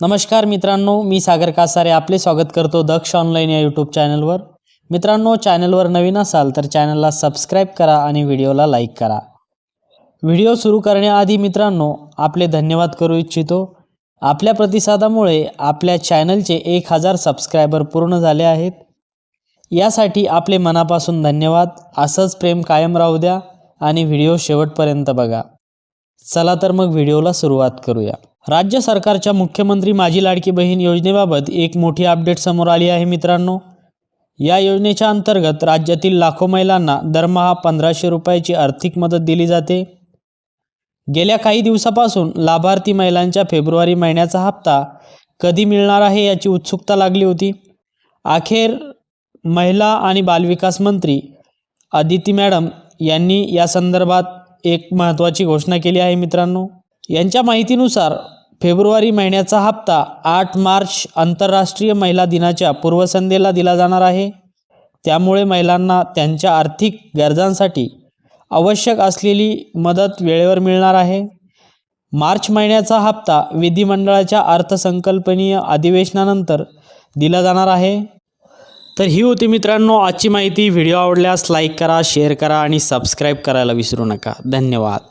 नमस्कार मित्रांनो मी सागर कासारे आपले स्वागत करतो दक्ष ऑनलाईन या यूट्यूब चॅनलवर. मित्रांनो चॅनलवर नवीन असाल तर चॅनलला सबस्क्राईब करा आणि व्हिडिओला लाईक करा. व्हिडिओ सुरू करण्याआधी मित्रांनो आपले धन्यवाद करू इच्छितो. आपल्या प्रतिसादामुळे आपल्या चॅनलचे एक हजार सबस्क्रायबर पूर्ण झाले आहेत. यासाठी आपले मनापासून धन्यवाद. असंच प्रेम कायम राहू द्या आणि व्हिडिओ शेवटपर्यंत बघा. चला तर मग व्हिडिओला सुरुवात करूया. राज्य सरकारच्या मुख्यमंत्री माझी लाडकी बहीण योजनेबाबत एक मोठी अपडेट समोर आली आहे मित्रांनो. या योजनेच्या अंतर्गत राज्यातील लाखो महिलांना दरमहा पंधराशे रुपयाची आर्थिक मदत दिली जाते. गेल्या काही दिवसापासून लाभार्थी महिलांच्या फेब्रुवारी महिन्याचा हप्ता कधी मिळणार आहे याची उत्सुकता लागली होती. अखेर महिला आणि बालविकास मंत्री अदिती मॅडम यांनी या संदर्भात एक महत्त्वाची घोषणा केली आहे मित्रांनो. यांच्या माहितीनुसार फेब्रुवारी महिन्याचा हप्ता आठ मार्च आंतरराष्ट्रीय महिला दिनाच्या पूर्वसंध्येला दिला जाणार आहे. त्यामुळे महिलांना त्यांच्या आर्थिक गरजांसाठी आवश्यक असलेली मदत वेळेवर मिळणार आहे. मार्च महिन्याचा हप्ता विधिमंडळाच्या अर्थसंकल्पनीय अधिवेशनानंतर दिला जाणार आहे. तर ही होती मित्रांनो आजची माहिती. व्हिडिओ आवडल्यास लाईक करा शेअर करा आणि सबस्क्राईब करायला विसरू नका. धन्यवाद.